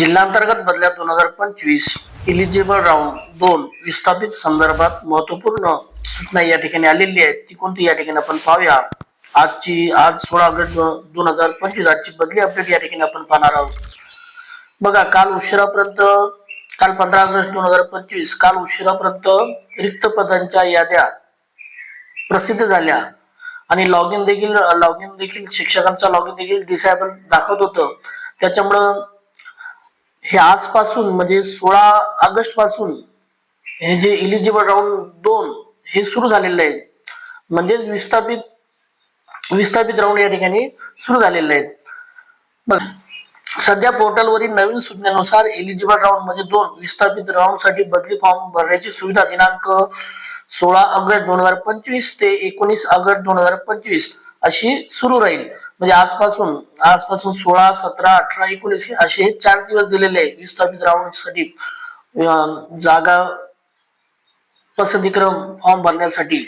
जिल्हांतर्गत बदल्या दोन हजार पंचवीस इलिजिबल राऊंड दोन विस्थापित संदर्भात महत्त्वपूर्ण सूचना या ठिकाणी आलेली आहे ती कोणती या ठिकाणी आपण पाहूया. आजची आज सोळा ऑगस्ट दोन हजार पंचवीस आजची बदली अपडेट या ठिकाणी आपण पाहणार आहोत. बघा काल उशिरापर्यंत काल पंधरा ऑगस्ट दोन हजार पंचवीस काल उशिरापर्यंत रिक्त पदांच्या याद्या प्रसिद्ध झाल्या. आणि लॉग इन देखील लॉग इन देखील शिक्षकांचा लॉग इन देखील डिसेबल दाखवत होतं. त्याच्यामुळं हे आजपासून म्हणजे सोळा ऑगस्टपासून हे जे इलिजिबल राऊंड दोन हे सुरू झालेलं आहे म्हणजेच विस्थापित विस्थापित राऊंड या ठिकाणी सुरू झालेले आहेत. सध्या पोर्टलवरील नवीन सूचनेनुसार एलिजिबल राऊंड म्हणजे दोन विस्थापित राऊंडसाठी बदली फॉर्म भरण्याची सुविधा दिनांक सोळा ऑगस्ट दोन हजार पंचवीस ते एकोणीस ऑगस्ट दोन हजार पंचवीस. अशी सुरू राहील. म्हणजे आजपासून आजपासून सोळा सतरा अठरा एकोणीस असे हे चार दिवस दिलेले आहे विस्थापित राहण्यासाठी. साठी जागा पसंतीक्रम फॉर्म भरण्यासाठी.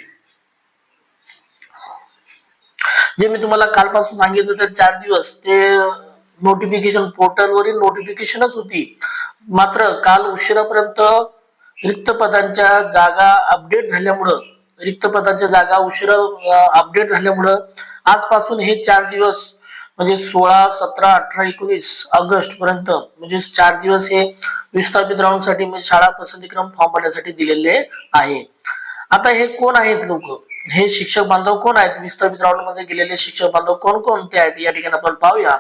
जे मी तुम्हाला कालपासून सांगितलं तर चार दिवस ते नोटिफिकेशन पोर्टलवरील नोटिफिकेशनच होती. मात्र काल उशिरापर्यंत रिक्त पदांच्या जागा अपडेट झाल्यामुळं रिक्त पदांच्या जागा उशिरा अपडेट झाल्यामुळं आजपासून हे चार दिवस म्हणजे सोळा सतरा अठरा एकोणीस ऑगस्ट पर्यंत म्हणजे चार दिवस हे विस्थापित राहण्यासाठी म्हणजे शाळा पसंतीक्रम फॉर्म भरण्यासाठी दिलेले आहे. आता हे कोण आहेत लोक? हे शिक्षक बांधव कोण आहेत? विस्थापित राऊंडमध्ये गेलेले शिक्षक बांधव कोण कोणते आहेत? या ठिकाणी आपण पाहूया.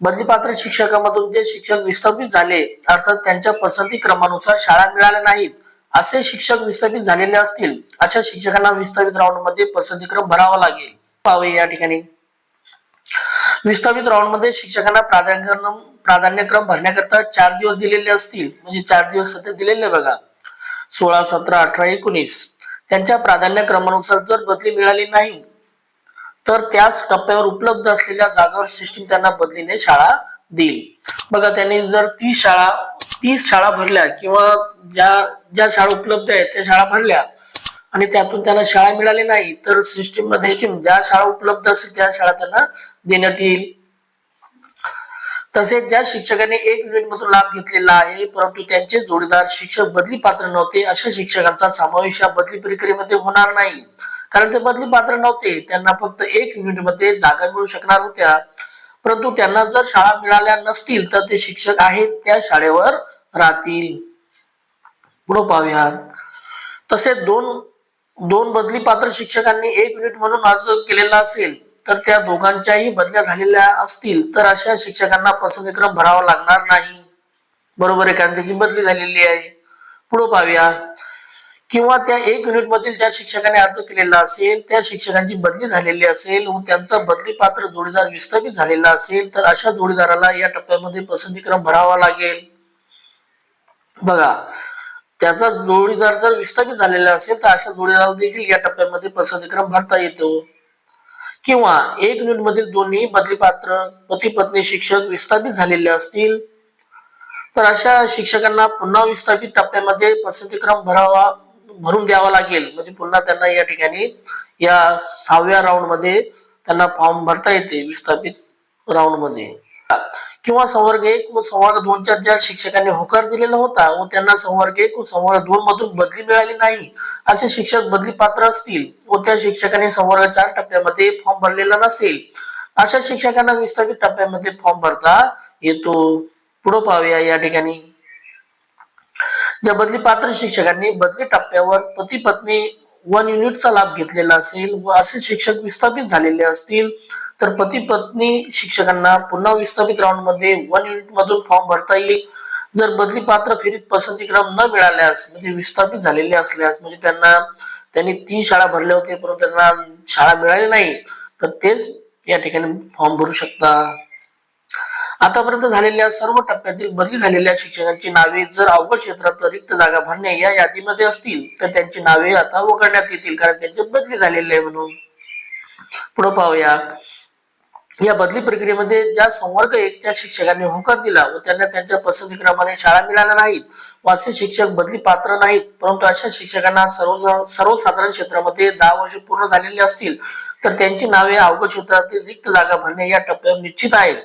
बदली पात्र शिक्षकामधून जे शिक्षक विस्थापित झाले अर्थात त्यांच्या पसंती क्रमानुसार शाळा मिळाल्या नाहीत. असे शिक्षक विस्थापित झालेले असतील अशा शिक्षकांना विस्थापित राऊंडमध्ये पसंतीक्रम भरावा लागेल. पावे या ठिकाणी. विस्थापित राऊंडमध्ये शिक्षकांना प्राधान्यक्रम प्राधान्यक्रम भरण्याकरता चार दिवस दिलेले असतील. म्हणजे चार दिवस सध्या दिलेले बघा. सोळा सतरा अठरा एकोणीस. त्यांच्या प्राधान्यक्रमानुसार जर बदली मिळाली नाही तर त्याच टप्प्यावर उपलब्ध असलेल्या जागावर सिस्टीम त्यांना बदलीने शाळा देईल. बघा त्यांनी जर तीस शाळा तीस शाळा भरल्या किंवा ज्या ज्या शाळा उपलब्ध आहेत त्या शाळा भरल्या आणि त्यातून त्यांना शाळा मिळाली नाही तर सिस्टीममध्ये ज्या शाळा उपलब्ध असतील त्या शाळा त्यांना देण्यात येईल. तसेच ज्या शिक्षकांनी एक युनिट मधून लाभ घेतलेला आहे परंतु त्यांचे जोडीदार शिक्षक बदली पात्र नव्हते अशा शिक्षकांचा समावेश या बदली प्रक्रियेमध्ये होणार नाही. कारण ते बदली पात्र नव्हते त्यांना फक्त एक युनिटमध्ये जागा मिळू शकणार होत्या. परंतु त्यांना जर शाळा मिळाल्या नसतील तर ते शिक्षक आहेत त्या शाळेवर राहतील. पुढे पाहूया तसेच दोन दोन बदली पात्र शिक्षकांनी एक युनिट म्हणून अर्ज केलेला असेल तर त्या दोघांच्याही बदल्या झालेल्या असतील तर अशा शिक्षकांना पसंतीक्रम भरावा लागणार नाही. बरोबर एखाद्याची बदली झालेली आहे. पुढे पाहूया किंवा त्या एक युनिटमधील ज्या शिक्षकाने अर्ज केलेला असेल त्या शिक्षकांची बदली झालेली असेल व त्यांचा बदली पात्र जोडीदार विस्थापित झालेला असेल तर अशा जोडीदाराला या टप्प्यामध्ये पसंतीक्रम भरावा लागेल. बघा त्याचा जोडीदार जर विस्थापित झालेला असेल तर अशा जोडीदाराला देखील या टप्प्यामध्ये पसंतीक्रम भरता येतो. किंवा एक युनिट मधील दोन्ही बदली पात्र पती पत्नी शिक्षक विस्थापित झालेले असतील तर अशा शिक्षकांना पुन्हा विस्थापित टप्प्यामध्ये पसंतीक्रम भरावा भरून द्यावा लागेल. म्हणजे पुन्हा त्यांना या ठिकाणी या सहाव्या राऊंडमध्ये त्यांना फॉर्म भरता येते विस्थापित राऊंडमध्ये. किंवा संवर्ग एक व संवर्ग दोनच्या ज्या शिक्षकांनी होकार दिलेला होता व त्यांना संवर्ग एक व संवर्ग दोन मधून बदली मिळाली नाही असे शिक्षक बदली पात्र असतील व त्या शिक्षकांनी संवर्ग चार टप्प्यामध्ये फॉर्म भरलेला नसेल अशा शिक्षकांना विस्थापित टप्प्यामध्ये फॉर्म भरता येतो. पुढे पाहूया या ठिकाणी. ज्या बदली पात्र शिक्षकांनी बदली टप्प्यावर पती पत्नी वन युनिटचा लाभ घेतलेला असेल व असे शिक्षक विस्थापित झालेले असतील तर पती पत्नी शिक्षकांना पुन्हा विस्थापित राऊंडमध्ये वन युनिट मधून फॉर्म भरता येईल. जर बदली पात्र फेरीत पसंतीक्रम न मिळाल्यास म्हणजे विस्थापित झालेले असल्यास म्हणजे त्यांना त्यांनी तीन शाळा भरल्या होत्या परंतु त्यांना शाळा मिळाली नाही तर तेच या ठिकाणी फॉर्म भरू शकता. आतापर्यंत झालेल्या सर्व टप्प्यातील बदली झालेल्या शिक्षकांची नावे जर अवघड क्षेत्रात रिक्त जागा भरणे या यादीमध्ये असतील तर त्यांची नावे आता वगळण्यात येतील कारण त्यांची बदली झालेली आहे म्हणून. पुढे पाहूया. या बदली प्रक्रियेमध्ये ज्या संवर्ग एकच्या शिक्षकांनी होकार दिला व त्यांना त्यांच्या पसंतीक्रमाने शाळा मिळाल्या नाहीत व असे शिक्षक बदली पात्र नाहीत परंतु अशा शिक्षकांना सर्व सर्वसाधारण क्षेत्रामध्ये दहा वर्ष पूर्ण झालेली असतील तर त्यांची नावे अवघड क्षेत्रातील रिक्त जागा भरणे या टप्प्यावर निश्चित आहेत.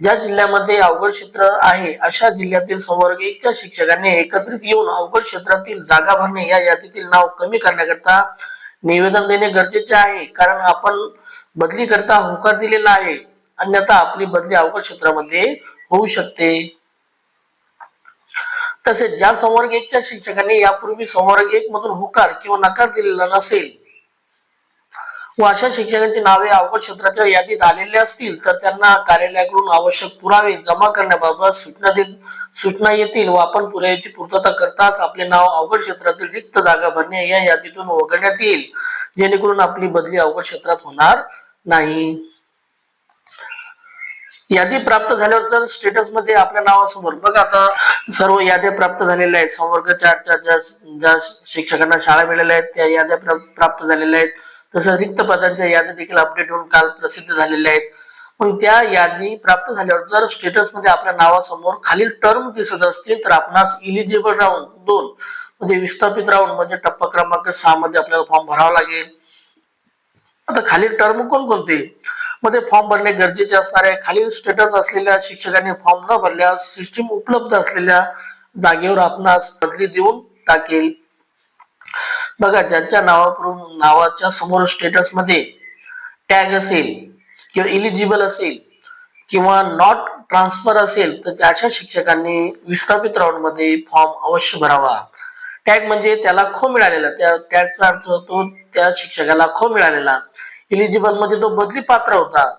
ज्या जिल्ह्यामध्ये अवघड क्षेत्र आहे अशा जिल्ह्यातील संवर्ग एकच्या शिक्षकांनी एकत्रित येऊन अवघड क्षेत्रातील जागा भरणे या यादीतील नाव कमी करण्याकरता निवेदन देणे गरजेचे आहे. कारण आपण बदली करता होकार दिलेला आहे. अन्यथा आपली बदली अवघड क्षेत्रामध्ये होऊ शकते. तसेच ज्या संवर्ग एकच्या शिक्षकांनी यापूर्वी संवर्ग एक मधून होकार किंवा नकार दिलेला नसेल व अशा शिक्षकांची नावे अवघड क्षेत्राच्या यादीत आलेले असतील तर त्यांना कार्यालयाकडून आवश्यक पुरावे जमा करण्याबाबत सूचना देत सूचना येतील व आपण पुराव्याची पूर्तता करताच आपले नाव अवघड क्षेत्रातील रिक्त जागा भरणे या यादीतून वगळण्यात येईल. जेणेकरून आपली बदली अवघड क्षेत्रात होणार नाही. यादी प्राप्त झाल्यावर जर स्टेटसमध्ये आपल्या नावासमोर बघा आता सर्व याद्या प्राप्त झालेल्या आहेत. संवर्ग चारच्या ज्या ज्या शिक्षकांना शाळा मिळाल्या आहेत त्या याद्या प्राप्त झालेल्या आहेत. तसं रिक्त पदांच्या याद्या देखील अपडेट होऊन काल प्रसिद्ध झालेल्या आहेत. मग त्या यादी प्राप्त झाल्यावर जर स्टेटसमध्ये आपल्या नावासमोर खालील टर्म दिसत असतील तर आपणास इलिजिबल राहून दोन म्हणजे विस्थापित राहून म्हणजे टप्पा क्रमांक सहा मध्ये आपल्याला फॉर्म भरावा लागेल. आता खालील टर्म कोणकोणते? मध्ये फॉर्म भरणे गरजेचे असणार आहे. खालील स्टेटस असलेल्या शिक्षकांनी फॉर्म न भरल्यास सिस्टीम उपलब्ध असलेल्या जागेवर आपणास बदली देऊन टाकेल. बघा ज्यांच्या नावावरून नावाच्या समोर स्टेटसमध्ये टॅग असेल किंवा इलिजिबल असेल किंवा नॉट ट्रान्सफर असेल तर त्याच्या शिक्षकांनी विस्थापित राऊंडमध्ये फॉर्म अवश्य भरावा. टॅग म्हणजे त्याला खो मिळालेला. त्या टॅगचा अर्थ तो त्या शिक्षकाला खो मिळालेला. इलिजिबल म्हणजे तो बदली पात्र होता.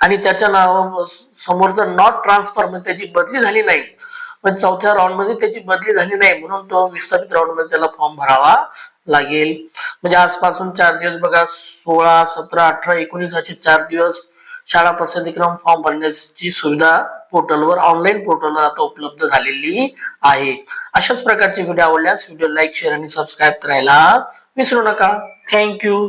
आणि त्याच्या नावा समोरचं नॉट ट्रान्सफर म्हणजे त्याची बदली झाली नाही. पण चौथ्या राऊंडमध्ये त्याची बदली झाली नाही म्हणून तो विस्थापित राऊंडमध्ये त्याला फॉर्म भरावा लागेल. म्हणजे आजपासून चार दिवस बघा सोळा सतरा अठरा एकोणीस असे चार दिवस शाळा पसंतीक्रम फॉर्म भरण्याची सुविधा पोर्टलवर ऑनलाईन पोर्टलवर आता उपलब्ध झालेली आहे. अशाच प्रकारचे व्हिडिओ आवडल्यास व्हिडिओ लाईक शेअर आणि सबस्क्राईब करायला विसरू नका. थँक्यू